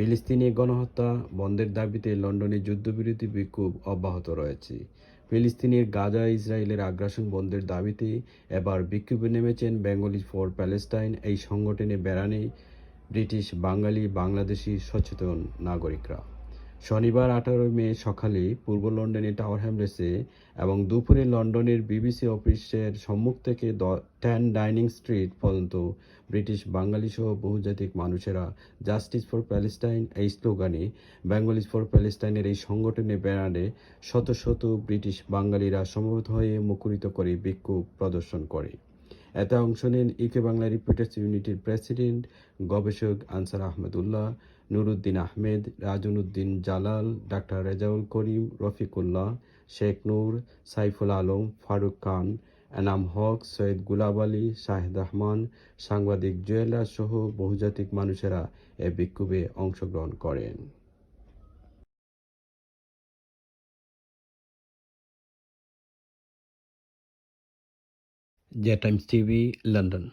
ফিলিস্তিনি গণহত্যা বন্ধের দাবিতে লন্ডনে যুদ্ধবিরতি বিক্ষোভ অব্যাহত রয়েছে। ফিলিস্তিনের গাজা ইসরায়েলের আগ্রাসন বন্ধের দাবিতে এবার বিক্ষোভে নেমেছেন বেঙ্গলি ফর প্যালেস্টাইন, এই সংগঠনে বেড়ানে ব্রিটিশ বাঙালি বাংলাদেশি সচেতন নাগরিকরা। শনিবার আঠারো মে সকালে পূর্ব লন্ডনের টাওয়ার হ্যামলেসে এবং দুপুরে লন্ডনের বিবিসি অফিসের সম্মুখ থেকে টেন ডাইনিং স্ট্রিট পর্যন্ত ব্রিটিশ বাঙালি সহ বহুজাতিক মানুষেরা জাস্টিস ফর প্যালেস্টাইন এই স্লোগানে বেঙ্গলিজ ফর প্যালেস্টাইনের এই সংগঠনে ব্যানারে শত শত ব্রিটিশ বাঙালিরা সমবেত হয়ে মুখরিত করে বিক্ষোভ প্রদর্শন করে। এতে অংশ নেন ইকে বাংলা রিপোর্টার্স ইউনিটির প্রেসিডেন্ট, গবেষক আনসার আহমেদুল্লাহ, নুরুদ্দিন আহমেদ রাজনুদ্দিন জালাল, ডাক্তার রেজাউল করিম, রফিকুল্লাহ, শেখ নূর, সাইফুল আলম, ফারুক খান, এনাম হক, সৈয়দ গুলাব আলী, শাহেদ রহমান, সাংবাদিক জুয়েলার সহ বহুজাতিক মানুষেরা এ বিক্ষোভে অংশগ্রহণ করেন। J Times T London.